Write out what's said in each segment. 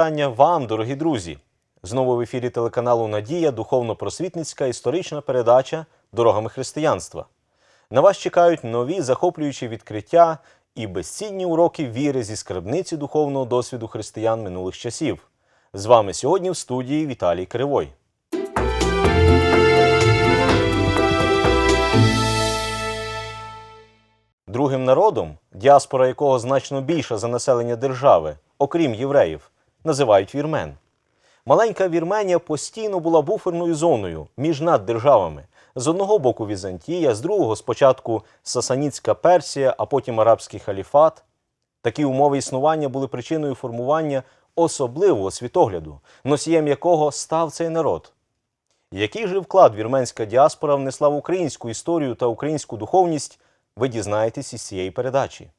Вітання вам, дорогі друзі. Знову в ефірі телеканалу Надія, духовно-просвітницька історична передача Дорогами християнства. На вас чекають нові захоплюючі відкриття і безцінні уроки віри зі скарбниці духовного досвіду християн минулих часів. З вами сьогодні в студії Віталій Кривой. Другим народом, діаспора якого значно більша за населення держави, окрім євреїв, називають вірмен. Маленька Вірменія постійно була буферною зоною між наддержавами. З одного боку Візантія, з другого спочатку Сасанітська Персія, а потім Арабський халіфат. Такі умови існування були причиною формування особливого світогляду, носієм якого став цей народ. Який же вклад вірменська діаспора внесла в українську історію та українську духовність, ви дізнаєтесь із цієї передачі.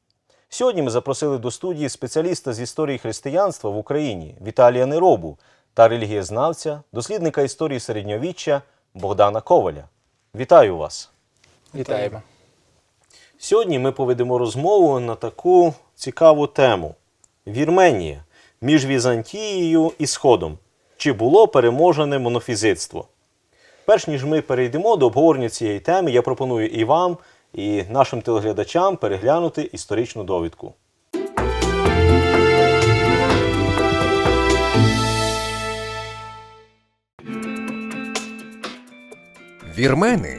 Сьогодні ми запросили до студії спеціаліста з історії християнства в Україні Віталія Неробу та релігієзнавця, дослідника історії середньовіччя Богдана Коваля. Вітаю вас! Вітаємо. Сьогодні ми поведемо розмову на таку цікаву тему: Вірменія між Візантією і Сходом. Чи було переможене монофізитство? Перш ніж ми перейдемо до обговорення цієї теми, я пропоную і вам, і нашим телеглядачам переглянути історичну довідку. Вірмени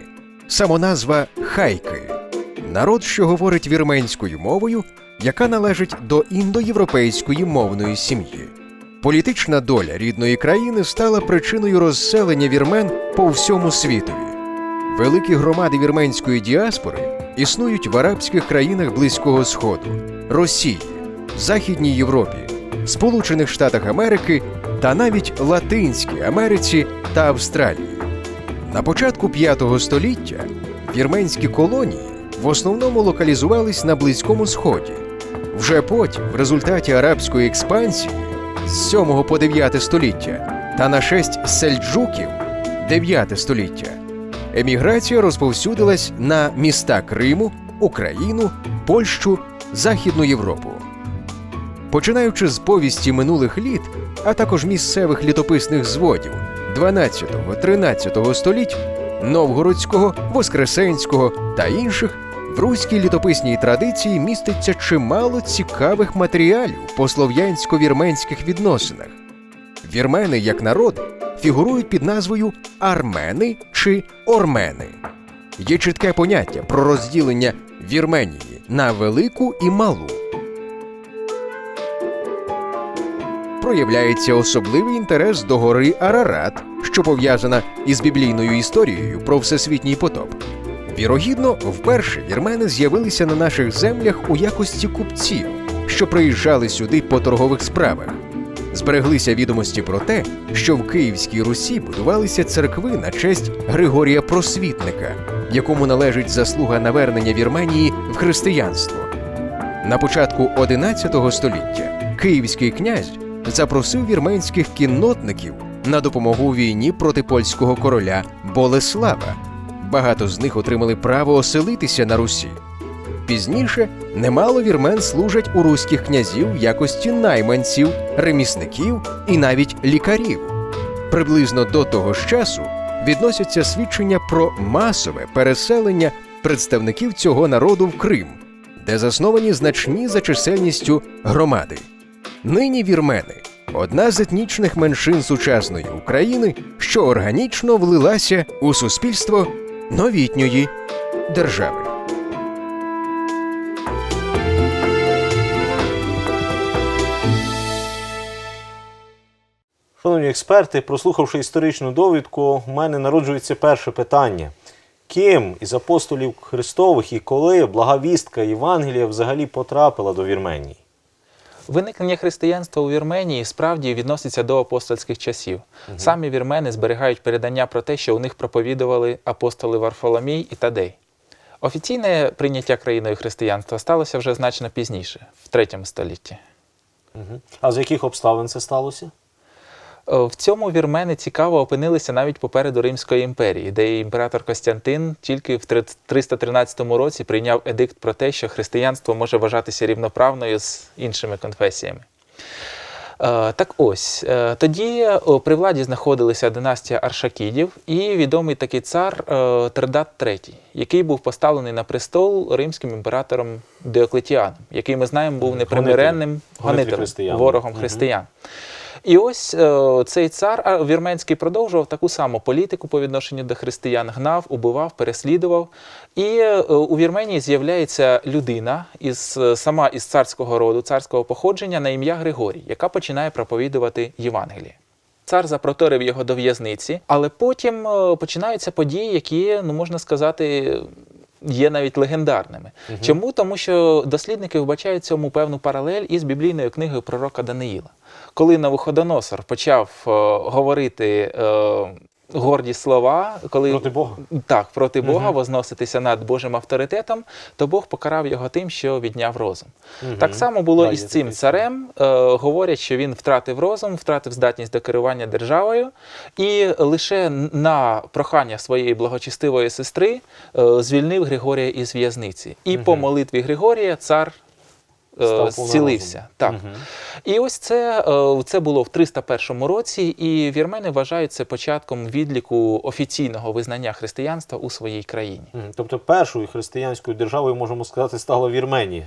самоназва хайки, народ, що говорить вірменською мовою, яка належить до індоєвропейської мовної сім'ї. Політична доля рідної країни стала причиною розселення вірмен по всьому світові. Великі громади вірменської діаспори існують в арабських країнах Близького Сходу, Росії, Західній Європі, Сполучених Штатах Америки та навіть Латинській Америці та Австралії. На початку V століття вірменські колонії в основному локалізувались на Близькому Сході. Вже потім, в результаті арабської експансії з 7 по 9 століття та на шесть сельджуків 9 століття, еміграція розповсюдилась на міста Криму, Україну, Польщу, Західну Європу. Починаючи з повісті минулих літ, а також місцевих літописних зводів 12-13 століть, Новгородського, Воскресенського та інших, в руській літописній традиції міститься чимало цікавих матеріалів по слов'янсько-вірменських відносинах. Вірмени як народ фігурують під назвою армени чи ормени. Є чітке поняття про розділення Вірменії на велику і малу. проявляється особливий інтерес до гори Арарат, що пов'язана із біблійною історією про всесвітній потоп. Вірогідно, вперше вірмени з'явилися на наших землях у якості купців, що приїжджали сюди по торгових справах. Збереглися відомості про те, що в Київській Русі будувалися церкви на честь Григорія Просвітника, якому належить заслуга навернення Вірменії в християнство. На початку XI століття київський князь запросив вірменських кіннотників на допомогу війні проти польського короля Болеслава. Багато з них отримали право оселитися на Русі. Пізніше немало вірмен служать у руських князів в якості найманців, ремісників і навіть лікарів. Приблизно до того ж часу відносяться свідчення про масове переселення представників цього народу в Крим, де засновані значні за чисельністю громади. Нині вірмени одна з етнічних меншин сучасної України, що органічно влилася у суспільство новітньої держави. Шановні експерти, прослухавши історичну довідку, у мене народжується перше питання: ким із апостолів Христових і коли благовістка Євангелія взагалі потрапила до Вірменії? Виникнення християнства у Вірменії справді відноситься до апостольських часів. Самі вірмени зберігають передання про те, що у них проповідували апостоли Варфоломій і Тадей. Офіційне прийняття країною християнства сталося вже значно пізніше, в третьому столітті. А з яких обставин це сталося? Е, В цьому вірмени цікаво опинилися навіть попереду Римської імперії, де імператор Костянтин тільки в 313 році прийняв едикт про те, що християнство може вважатися рівноправною з іншими конфесіями. Е, Так ось, е, тоді при владі знаходилися династія Аршакідів і відомий такий цар Тердат III, який був поставлений на престол римським імператором Диоклетіаном, який ми знаємо був непримиренним Гонителем християн. ворогом християн. І ось е, цей цар вірменський продовжував таку саму політику по відношенню до християн, гнав, убивав, переслідував. І е, у Вірменії з'являється людина із е, сама із царського роду, царського походження на ім'я Григорій, яка починає проповідувати Євангеліє. Цар запроторив його до в'язниці, але потім починаються події, які, ну можна сказати, є навіть легендарними. Чому? Тому що дослідники вбачають цьому певну паралель із біблійною книгою пророка Даниїла. Коли Навуходоносор почав е, говорити е, горді слова, коли Проти Бога? так, проти Бога, возноситися над Божим авторитетом, то Бог покарав його тим, що відняв розум. Так само було Да, і з цим таке. царем. Е, говорять, що він втратив розум, втратив здатність до керування державою, і лише на прохання своєї благочестивої сестри е, звільнив Григорія із в'язниці. І по молитві Григорія цар. Е, Зцілився. Так. Мгм. І ось це, е, це було в 301 році, і вірмени вважають це початком відліку офіційного визнання християнства у своїй країні. Тобто першою християнською державою, можемо сказати, стала Вірменія.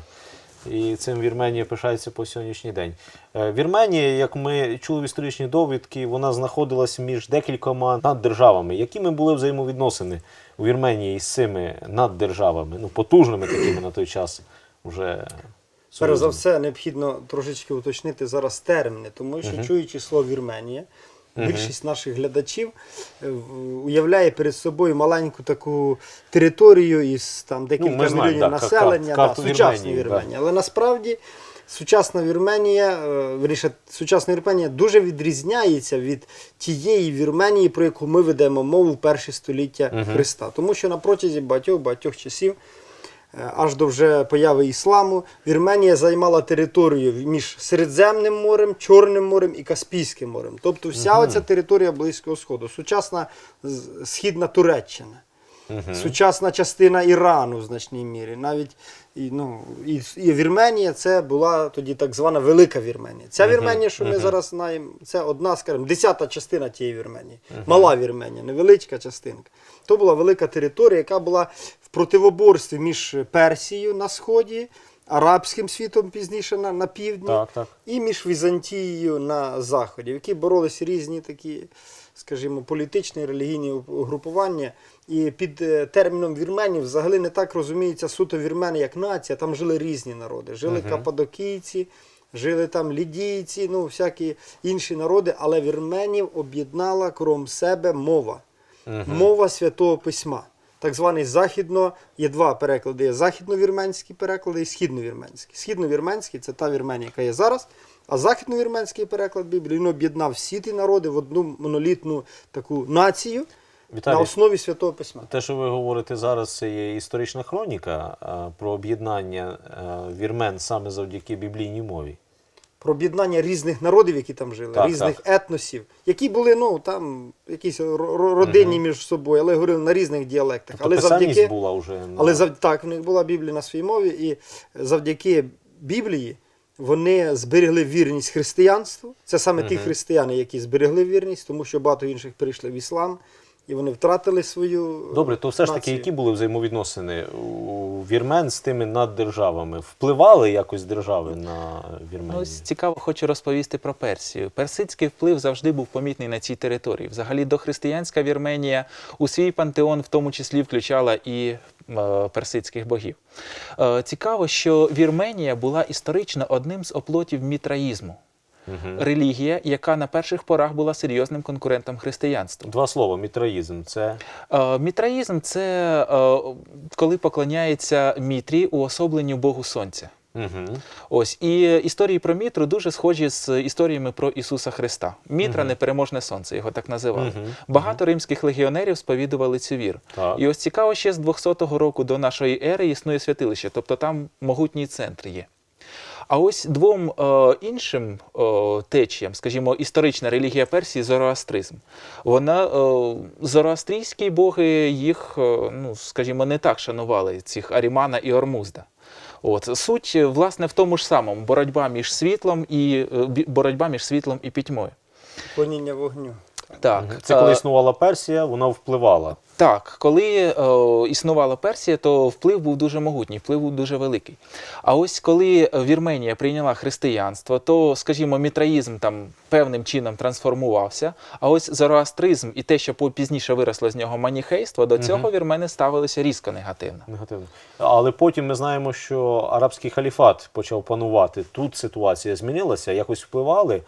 І цим Вірменія пишається по сьогоднішній день. Е, Вірменія, як ми чули в історичній довідки, вона знаходилася між декількома наддержавами. Якими були взаємовідносини у Вірменії з цими наддержавами, ну потужними такими на той час вже Перш за все, необхідно трошечки уточнити зараз терміни, тому що чуючи слово Вірменія, більшість наших глядачів е, уявляє перед собою маленьку таку територію із там декілька Ну, ми знаємо, мільйонів да, населення, карту да, сучасна Вірменії, да. Але насправді сучасна Вірменія, е, сучасна Вірменія дуже відрізняється від тієї Вірменії, про яку ми ведемо мову в перші століття Христа. Тому що на протязі багатьох багатьох часів. Е, Аж до вже появи ісламу. Вірменія займала територію між Середземним морем, Чорним морем і Каспійським морем. Тобто вся оця територія Близького Сходу, сучасна східна Туреччина, сучасна частина Ірану в значній мірі. Навіть і, ну, і, і Вірменія це була тоді так звана Велика Вірменія. Ця Вірменія, що ми зараз знаємо, це одна, скажімо, десята частина тієї Вірменії. Мала Вірменія, невеличка частинка. То була велика територія, яка була в противоборстві між Персією на сході, арабським світом пізніше на, на півдні Так, так. і між Візантією на заході, в які боролися різні такі, скажімо, політичні релігійні угрупування. І під е, терміном вірменів взагалі не так розуміється суто вірмени як нація. Там жили різні народи. Жили кападокійці, жили там лідійці, ну всякі інші народи, але вірменів об'єднала крім себе мова. Мова святого письма. Так званий західно, є два переклади: є західновірменські переклади і східновірменські. Східновірменський це та Вірменія, яка є зараз. А західновірменський переклад Біблії він об'єднав всі ті народи в одну монолітну таку націю Віталій, на основі святого письма. Те, що ви говорите зараз, це є історична хроніка про об'єднання вірмен саме завдяки біблійній мові. Про об'єднання різних народів, які там жили, Так, різних етносів, які були ну там якісь ро- ро- родинні між собою, але говорили на різних діалектах. Тобто але завдяки була вже на- Але зав... так, в них була Біблія на своїй мові, і завдяки Біблії вони зберегли вірність християнству. Це саме ті християни, які зберегли вірність, тому що багато інших перейшли в іслам, і вони втратили свою. Добре, то все ж таки, націю. які були взаємовідносини у вірмен з тими наддержавами? Впливали якось держави на Ну, Вірменію? Ось цікаво хочу розповісти про Персію. Персидський вплив завжди був помітний на цій території. Взагалі, дохристиянська Вірменія у свій пантеон в тому числі включала і е, персидських богів. Е, цікаво, що Вірменія історично історично одним з оплотів мітраїзму. Релігія, яка на перших порах була серйозним конкурентом християнству. Два слова: мітраїзм. Це Е, Мітраїзм це е, коли поклоняється Мітрі уособленню Богу Сонця. угу. Ось і історії про Мітру дуже схожі з історіями про Ісуса Христа. Мітра непереможне сонце, його так називали. Мгм. Багато римських легіонерів сповідували цю віру. Так. І ось цікаво, ще з 200 року до нашої ери існує святилище, тобто там могутній центр є. А ось двом е, іншим е, течіям, скажімо, історична релігія Персії зороастризм. Вона е, зороастрійські боги їх, е, ну скажімо, не так шанували цих Арімана і Ормузда. От суть е, власне в тому ж самому боротьба між світлом і е, боротьба між світлом і пітьмою. Клоніння вогню. Так, Це коли е, існувала Персія, вона впливала. Так, коли е, існувала Персія, то вплив був дуже могутній, вплив був дуже великий. А ось коли Вірменія прийняла християнство, то, скажімо, мітраїзм там певним чином трансформувався. А ось зороастризм і те, що пізніше виросло з нього маніхейство, до цього вірмени ставилися різко негативно. Негативно. Але потім ми знаємо, що арабський халіфат почав панувати. Тут ситуація змінилася, якось впливали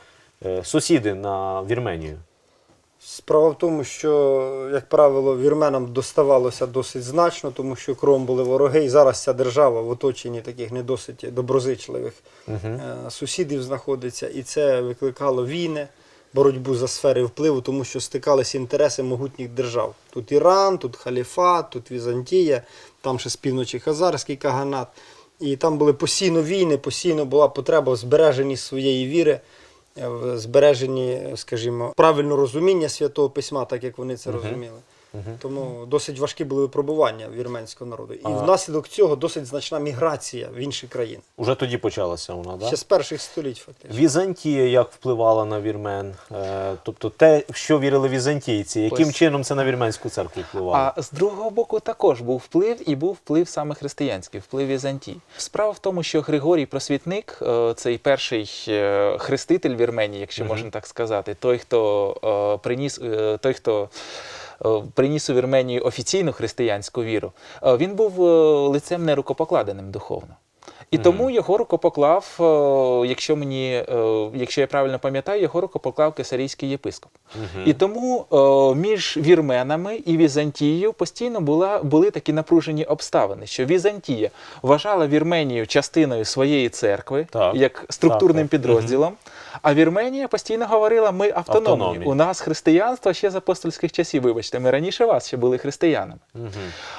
е, сусіди на Вірменію. Справа в тому, що, як правило, вірменам доставалося досить значно, тому що кром були вороги, і зараз ця держава в оточенні таких не досить доброзичливих е, сусідів знаходиться, і це викликало війни, боротьбу за сфери впливу, тому що стикалися інтереси могутніх держав. Тут Іран, тут Халіфат, тут Візантія, там ще з півночі Хазарський каганат. І там були постійно війни, постійно була потреба в збереженні своєї віри в збереженні, скажімо, правильно розуміння святого письма, так як вони це розуміли. Тому досить важкі були випробування вірменського народу. І внаслідок цього досить значна міграція в інші країни. Уже тоді почалася вона, так? Ще з перших століть, фактично. Візантія як впливала на вірмен? Е, тобто те, в що вірили візантійці, яким Ось. чином це на вірменську церкву впливало? А з другого боку також був вплив, і був вплив саме християнський, вплив Візантії. Справа в тому, що Григорій Просвітник, е, цей перший е, хреститель Вірменії, якщо можна так сказати, той, хто е, приніс, е, той, хто приніс у Вірменію офіційну християнську віру, е, він був е, лицем нерукопокладеним духовно. І тому його рукопоклав, е, якщо мені, е, якщо я правильно пам'ятаю, його рукопоклав кесарійський єпископ. І тому е, між вірменами і Візантією постійно була, були такі напружені обставини, що Візантія вважала Вірменію частиною своєї церкви, Так. як структурним Так, так. підрозділом. А Вірменія постійно говорила: ми автономні. Автономні. У нас християнство ще з апостольських часів. Вибачте, ми раніше вас ще були християнами.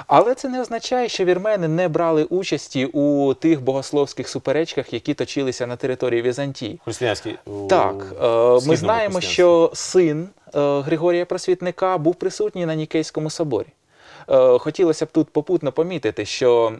Але це не означає, що вірмени не брали участі у тих богословських суперечках, які точилися на території Візантії. Християнський Так, е, ми знаємо, що син е, Григорія Просвітника був присутній на Нікейському соборі. Е, Хотілося б тут попутно помітити, що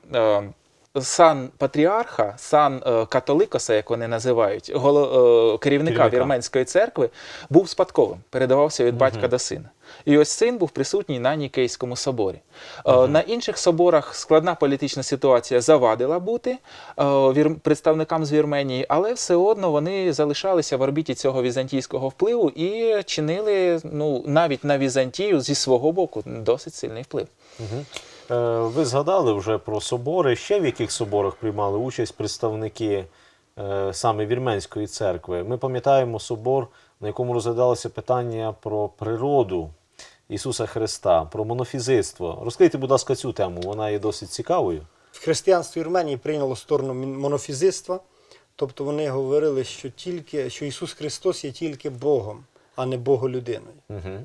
сан патріарха, сан католикоса, як вони називають, голо- керівника Керівника. вірменської церкви, був спадковим, передавався від батька до сина. І ось син був присутній на Нікейському соборі. Е, На інших соборах складна політична ситуація завадила бути е, представникам з Вірменії, але все одно вони залишалися в орбіті цього візантійського впливу і чинили ну, навіть на Візантію зі свого боку досить сильний вплив. Е, Ви згадали вже про собори. Ще в яких соборах приймали участь представники саме Вірменської церкви? Ми пам'ятаємо собор, на якому розглядалося питання про природу Ісуса Христа, про монофізитство. Розкрийте, будь ласка, цю тему, вона є досить цікавою. Християнство Вірменії прийняло сторону монофізитства, тобто вони говорили, що тільки що Ісус Христос є тільки Богом, а не Боголюдиною. Угу.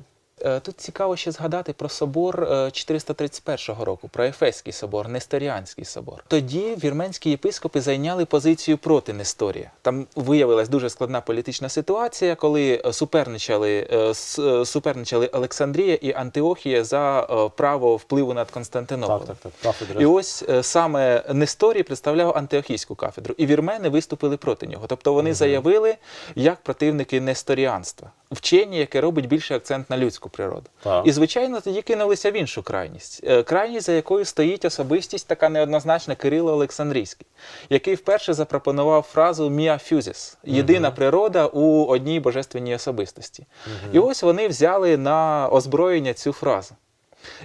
Е, Тут цікаво ще згадати про собор е, 431 року, про Ефеський собор, Несторіанський собор. Тоді вірменські єпископи зайняли позицію проти Несторія. Там виявилась дуже складна політична ситуація, коли е, суперничали, е, е, суперничали Олександрія і Антиохія за е, право впливу над Константинополем. Так, так, так. Кафедра. І ось е, саме Несторій представляв антиохійську кафедру, і вірмени виступили проти нього. Тобто вони заявили як противники несторіанства, вчення, яке робить більший акцент на людську природу. Так. І звичайно, тоді кинулися в іншу крайність. Е, Крайність, за якою стоїть особистість така неоднозначна Кирило Олександрійський, який вперше запропонував фразу «Mia fusis» – єдина природа у одній божественній особистості. І ось вони взяли на озброєння цю фразу.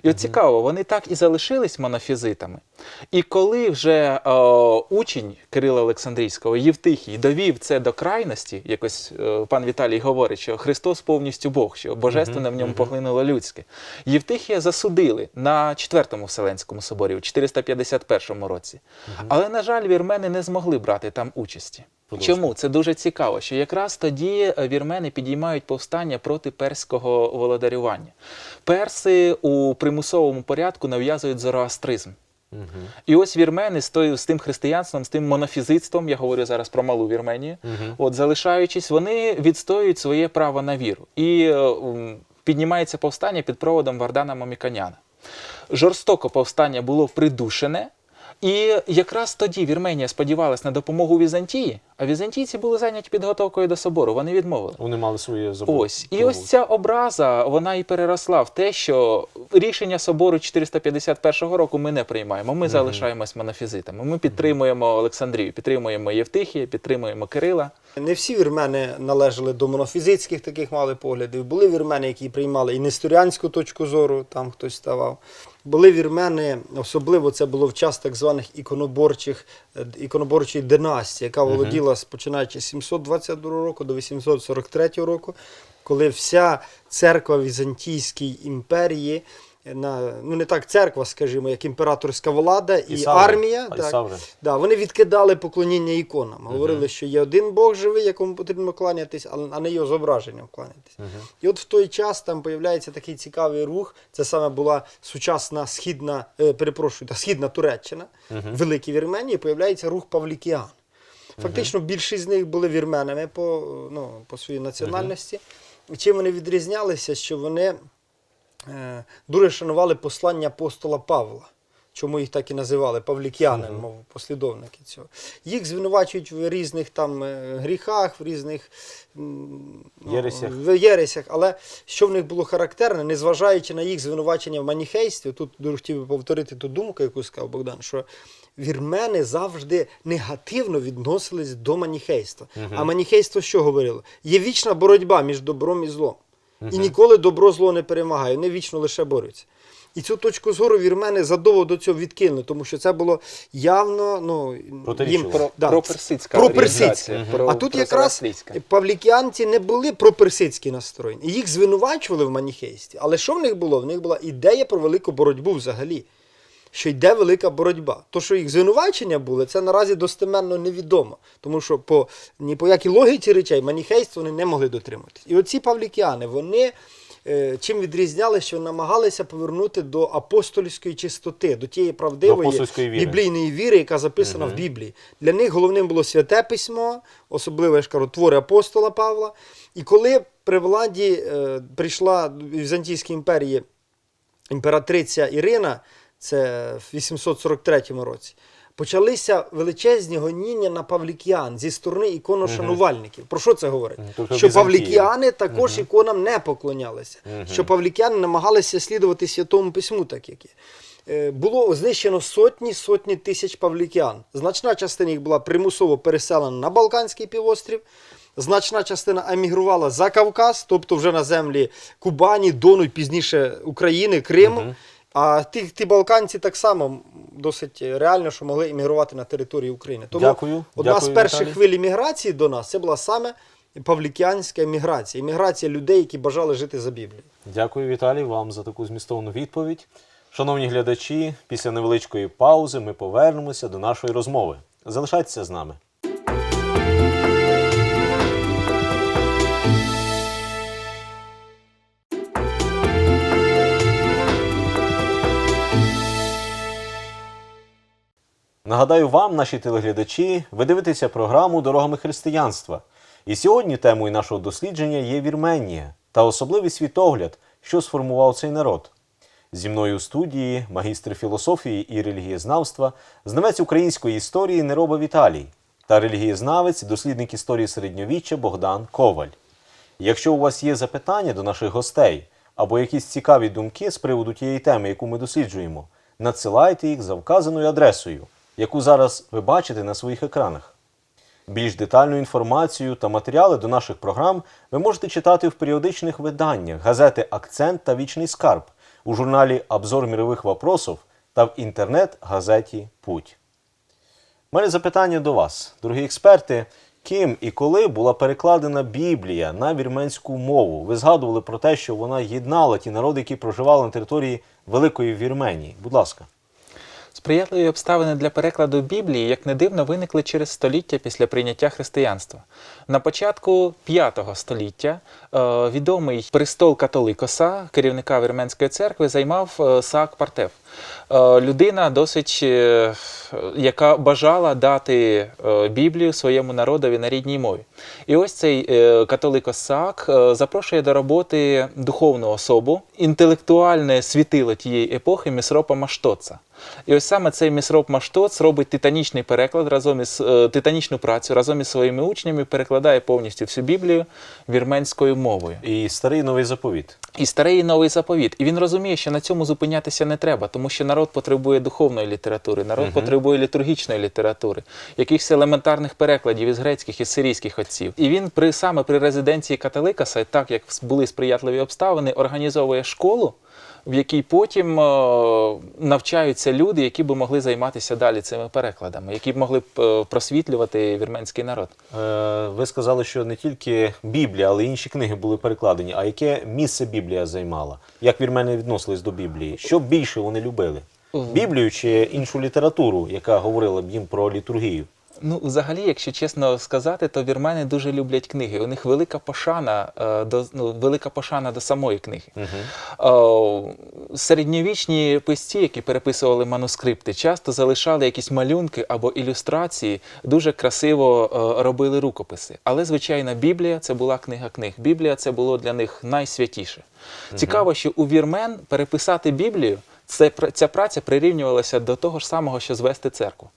І от цікаво, вони так і залишились монофізитами. І коли вже е, учень Кирила Олександрійського Євтихій довів це до крайності, якось е, пан Віталій говорить, що Христос повністю Бог, що божественне в ньому поглинуло людське. Євтихія засудили на Четвертому Вселенському соборі у 451 році. Але, на жаль, вірмени не змогли брати там участі. Продовжуйте. Чому? Це дуже цікаво, що якраз тоді е, вірмени підіймають повстання проти перського володарювання. Перси у примусовому порядку нав'язують зороастризм. І ось вірмени з, тою, з тим християнством, з тим монофізитством, я говорю зараз про малу Вірменію, от залишаючись, вони відстоюють своє право на віру. І е, піднімається повстання під проводом Вардана Маміканяна. Жорстоко повстання було придушене. І якраз тоді Вірменія сподівалась на допомогу Візантії, а візантійці були зайняті підготовкою до собору. Вони відмовили. Вони мали свої заборони. Ось і ось ця образа вона і переросла в те, що рішення собору 451 року ми не приймаємо. Ми залишаємось монофізитами. Ми підтримуємо Олександрію, підтримуємо Євтихія, підтримуємо Кирила. Не всі вірмени належали до монофізитських таких мали поглядів. Були вірмени, які приймали і несторіанську точку зору, там хтось ставав. Були вірмени, особливо це було в час так званих іконоборчих, е, іконоборчої династії, яка володіла починаючи з 722 року до 843 року, коли вся церква Візантійської імперії. На, ну не так церква, скажімо, як імператорська влада і, Саври. армія. А, і так. Да, вони відкидали поклоніння іконам. Говорили, що є один Бог живий, якому потрібно кланятись, а- а не його зображенням кланятись. І от в той час там появляється такий цікавий рух. Це саме була сучасна східна, е, перепрошую, та східна Туреччина, Великій Вірменії, появляється рух Павлікіан. Фактично, більшість з них були вірменами по, ну, по своїй національності. Чим вони відрізнялися, що вони дуже шанували послання апостола Павла. Чому їх так і називали павлікіяни, мов послідовники цього. Їх звинувачують в різних там е, гріхах, в різних ну, Єресях. в єресях. Але що в них було характерне, незважаючи на їх звинувачення в маніхействі, тут дуже хотів би повторити ту думку, яку сказав Богдан, що вірмени завжди негативно відносились до маніхейства. А маніхейство що говорило? Є вічна боротьба між добром і злом. І ніколи добро зло не перемагає, вони вічно лише борються. І цю точку зору вірмени задовго до цього відкинули, тому що це було явно ну, їм Про- да, проперсидська проперсидське. Угу. про- А тут про якраз павлікіанці не були проперсидські настроєні. Їх звинувачували в маніхействі. Але що в них було? В них була ідея про велику боротьбу взагалі. Що йде велика боротьба. То, що їх звинувачення були, це наразі достеменно невідомо. Тому що по, ні по якій логіці речей маніхейство вони не могли дотриматись. І оці павлікіани, вони е, чим відрізнялися, що намагалися повернути до апостольської чистоти, до тієї правдивої апостольської віри. біблійної віри, яка записана в Біблії. Для них головним було святе письмо, особливо я ж кажу, твори апостола Павла. І коли при владі е, прийшла в Візантійській імперії імператриця Ірина, це в 843 році. Почалися величезні гоніння на павлікіан зі сторони іконошанувальників. Про що це говорить? Тобто що Візантія. павлікіани також іконам не поклонялися, що павлікіани намагалися слідувати святому письму, так як є. Е, Було знищено сотні сотні тисяч павлікіан. Значна частина їх була примусово переселена на Балканський півострів. Значна частина емігрувала за Кавказ, тобто вже на землі Кубані, Дону і пізніше України, Криму. А ті, ті балканці так само досить реально, що могли емігрувати на території України. Тому Дякую. одна Дякую, з перших Віталій. хвиль імміграції до нас це була саме павлікіанська еміграція. Еміграція людей, які бажали жити за Біблією. Дякую, Віталій, вам за таку змістовну відповідь. Шановні глядачі, після невеличкої паузи ми повернемося до нашої розмови. Залишайтеся з нами. Нагадаю вам, наші телеглядачі, ви дивитеся програму Дорогами християнства. І сьогодні темою нашого дослідження є Вірменія та особливий світогляд, що сформував цей народ. Зі мною у студії магістр філософії і релігієзнавства, знавець української історії Нероба Віталій та релігієзнавець, дослідник історії середньовіччя Богдан Коваль. Якщо у вас є запитання до наших гостей або якісь цікаві думки з приводу тієї теми, яку ми досліджуємо, надсилайте їх за вказаною адресою, яку зараз ви бачите на своїх екранах. Більш детальну інформацію та матеріали до наших програм ви можете читати в періодичних виданнях газети Акцент та Вічний скарб у журналі Обзор мірових вопросов та в інтернет-газеті Путь. У мене запитання до вас, дорогі експерти. Ким і коли була перекладена Біблія на вірменську мову? Ви згадували про те, що вона єднала ті народи, які проживали на території Великої Вірменії. Будь ласка. Сприятливі обставини для перекладу Біблії, як не дивно, виникли через століття після прийняття християнства. На початку V століття е, відомий престол католикоса, керівника Вірменської церкви, займав е, Саак Партев. Е, людина досить, яка бажала дати Біблію своєму народові на рідній мові. І ось цей католикос Саак запрошує до роботи духовну особу, інтелектуальне світило тієї епохи Місропа Маштоца. І ось саме цей Місроп Маштоц робить титанічний переклад разом із е, титанічну працю разом із своїми учнями, перекладає повністю всю Біблію вірменською мовою. І старий новий заповіт. І старий і новий заповіт. І він розуміє, що на цьому зупинятися не треба, тому що народ потребує духовної літератури, народ потребує літургічної літератури, якихось елементарних перекладів із грецьких і сирійських отців. І він при саме при резиденції католикаса, так як були сприятливі обставини, організовує школу. В якій потім е, навчаються люди, які б могли займатися далі цими перекладами, які б могли б е, просвітлювати вірменський народ. Е, Ви сказали, що не тільки Біблія, але й інші книги були перекладені. А яке місце Біблія займала? Як вірмени відносились до Біблії? Що більше вони любили? Біблію чи іншу літературу, яка говорила б їм про літургію? Ну, взагалі, якщо чесно сказати, то вірмени дуже люблять книги. У них велика пошана е, до ну, велика пошана до самої книги. Е, середньовічні писці, які переписували манускрипти, часто залишали якісь малюнки або ілюстрації, дуже красиво е, робили рукописи. Але, звичайно, Біблія це була книга книг. Біблія це було для них найсвятіше. Цікаво, що у вірмен переписати Біблію. Це, ця праця прирівнювалася до того ж самого, що звести церкву.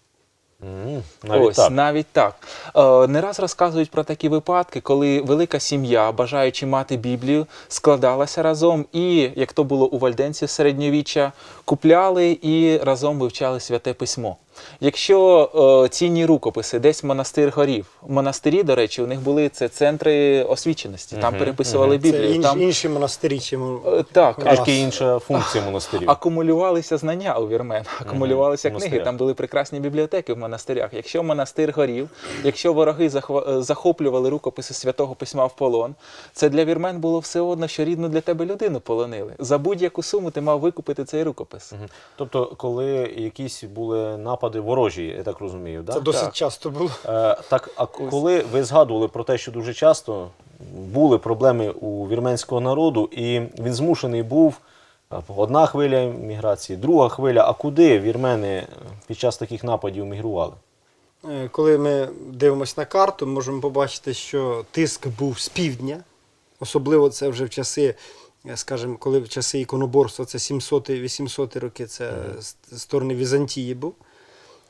М, Навіть Ось так. навіть так. Е, не раз розказують про такі випадки, коли велика сім'я, бажаючи мати Біблію, складалася разом і, як то було у вальденців середньовіччя, купляли і разом вивчали святе письмо. Якщо е, цінні рукописи десь монастир горів, монастирі, до речі, у них були це центри освіченості, там переписували Це Біблію. інш, там, інші монастирі, чим Е, так. Трішки інша функція монастирів. акумулювалися знання у вірмен, акумулювалися в книги. монастирях. Там були прекрасні бібліотеки в монастирях. Якщо монастир горів, якщо вороги захва- е, захоплювали рукописи святого письма в полон, це для вірмен було все одно, що рідну для тебе людину полонили. За будь-яку суму ти мав викупити цей рукопис. Тобто, коли якісь були напади ворожі, я так розумію, да? це досить Так. часто було. Е, так, а коли ви згадували про те, що дуже часто були проблеми у вірменського народу, і він змушений був е, одна хвиля міграції, друга хвиля. А куди вірмени під час таких нападів мігрували? Е, Коли ми дивимося на карту, ми можемо побачити, що тиск був з півдня. Особливо це вже в часи, е, скажімо, коли в часи іконоборства, це 700-800 роки, це з сторони Візантії був.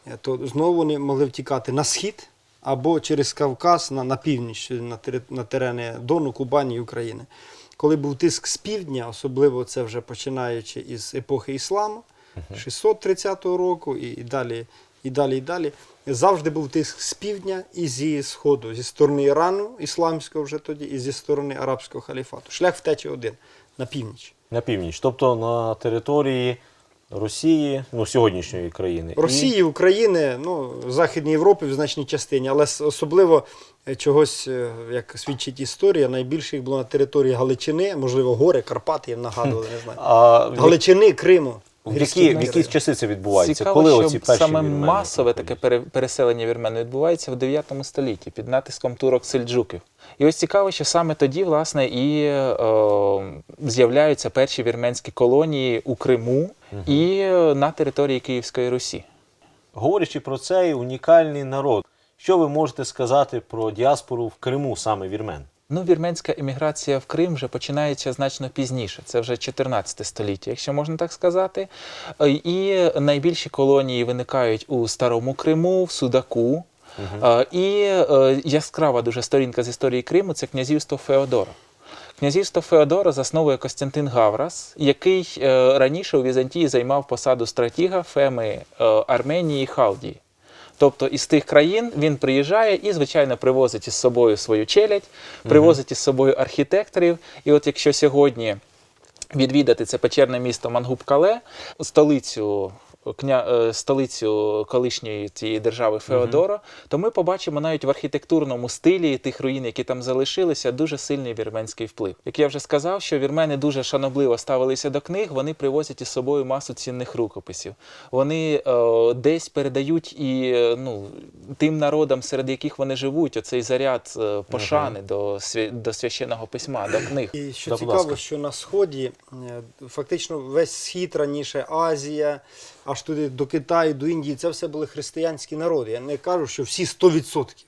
Е, То знову вони могли втікати на схід або через Кавказ на, на північ, на, на терени Дону, Кубані і України. Коли був тиск з півдня, особливо це вже починаючи із епохи ісламу, 630 року і, і далі, і далі, і далі. Завжди був тиск з півдня і зі сходу, зі сторони Ірану, ісламського вже тоді, і зі сторони арабського халіфату. Шлях втечі один на північ. На північ, тобто на території Росії, ну сьогоднішньої країни. І- Росії, України, ну, Західній Європи в значній частині, але особливо е, чогось, е, як свідчить історія, найбільше їх було на території Галичини, можливо, гори, Карпати їм нагадували, не знаю. А Галичини, Криму. В, які, в які часи це відбувається? Цікаво, Коли що оці перші саме вірмени масове таке пере- переселення вірмен відбувається в 9 столітті під натиском турок сельджуків. І ось цікаво, що саме тоді, власне, і е, з'являються перші вірменські колонії у Криму і на території Київської Русі. Говорячи про цей унікальний народ, що ви можете сказати про діаспору в Криму, саме вірмен? Ну, вірменська еміграція в Крим вже починається значно пізніше. Це вже 14 століття, якщо можна так сказати. Е, І найбільші колонії виникають у Старому Криму, в Судаку. Е, І е, яскрава дуже сторінка з історії Криму це князівство Феодора. Князівство Феодора засновує Костянтин Гаврас, який раніше у Візантії займав посаду стратіга Феми Арменії і Халдії. Тобто із тих країн він приїжджає і, звичайно, привозить із собою свою челядь, привозить із собою архітекторів. І от якщо сьогодні відвідати це печерне місто Мангуб-Кале, столицю. Кня... е, столицю колишньої цієї держави Феодора, то ми побачимо навіть в архітектурному стилі тих руїн, які там залишилися, дуже сильний вірменський вплив. Як я вже сказав, що вірмени дуже шанобливо ставилися до книг, вони привозять із собою масу цінних рукописів. Вони е, десь передають і е, ну, тим народам, серед яких вони живуть, оцей заряд пошани до, свя... до священного письма, до книг. І що Да, цікаво, що на Сході фактично весь схід раніше, Азія, аж туди до Китаю, до Індії, це все були християнські народи. Я не кажу, що всі 100%.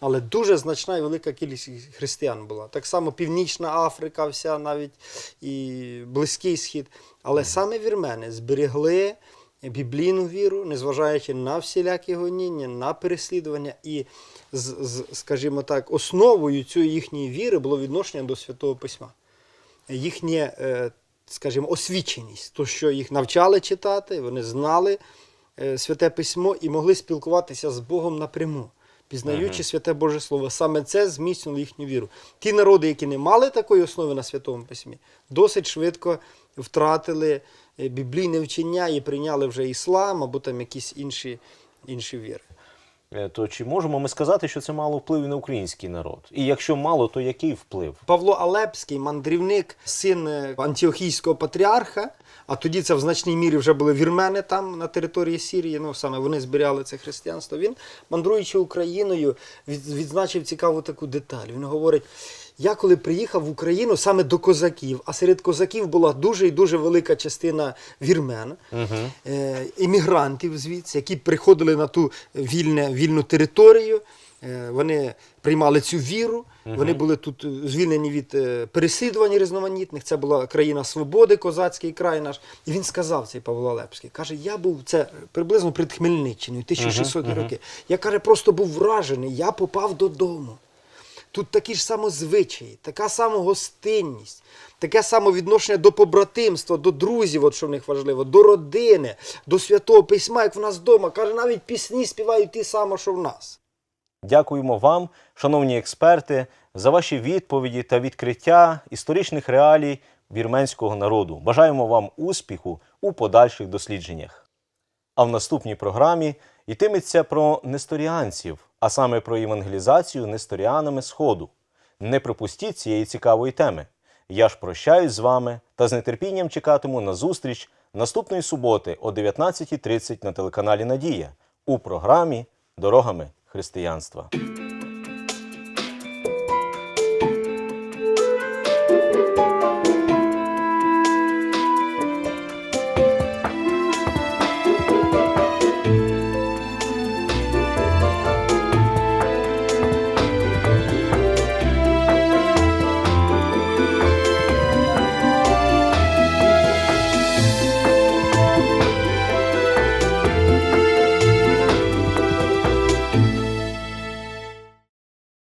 Але дуже значна і велика кількість християн була. Так само Північна Африка, вся навіть і Близький Схід. Але саме вірмени зберегли біблійну віру, незважаючи на всілякі гоніння, на переслідування. І, з, з, скажімо так, основою цієї їхньої віри було відношення до Святого Письма. Їхнє, е, скажімо, освіченість, то, що їх навчали читати, вони знали е, Святе Письмо і могли спілкуватися з Богом напряму. Пізнаючи святе Боже Слово, саме це зміцнило їхню віру. Ті народи, які не мали такої основи на Святому Письмі, досить швидко втратили е, біблійне вчення і прийняли вже іслам або там якісь інші, інші віри. Е, То чи можемо ми сказати, що це мало вплив на український народ? І якщо мало, то який вплив? Павло Алепський, мандрівник, син е, антіохійського патріарха. А тоді це в значній мірі вже були вірмени там на території Сірії. Ну саме вони зберігали це християнство. Він, мандруючи Україною, від- відзначив цікаву таку деталь. Він говорить: я коли приїхав в Україну саме до козаків, а серед козаків була дуже і дуже велика частина вірмен, е, іммігрантів звідси, які приходили на ту вільне, вільну територію. Е, Вони приймали цю віру, вони були тут звільнені від е, переслідувань різноманітних. Це була країна свободи, козацький край наш. І він сказав цей Павло Лепський. Каже: я був це приблизно перед Хмельниччиною, 1600 роки. Я каже, просто був вражений. Я попав додому. Тут такі ж самозвичаї, така сама гостинність, таке саме відношення до побратимства, до друзів, от що в них важливо, до родини, до святого письма, як в нас вдома. Каже, навіть пісні співають ті самі, що в нас. Дякуємо вам, шановні експерти, за ваші відповіді та відкриття історичних реалій вірменського народу. Бажаємо вам успіху у подальших дослідженнях. А в наступній програмі йтиметься про несторіанців, а саме про евангелізацію несторіанами Сходу. Не пропустіть цієї цікавої теми. Я ж прощаюсь з вами та з нетерпінням чекатиму на зустріч наступної суботи о 19.30 на телеканалі Надія у програмі Дорогами християнства.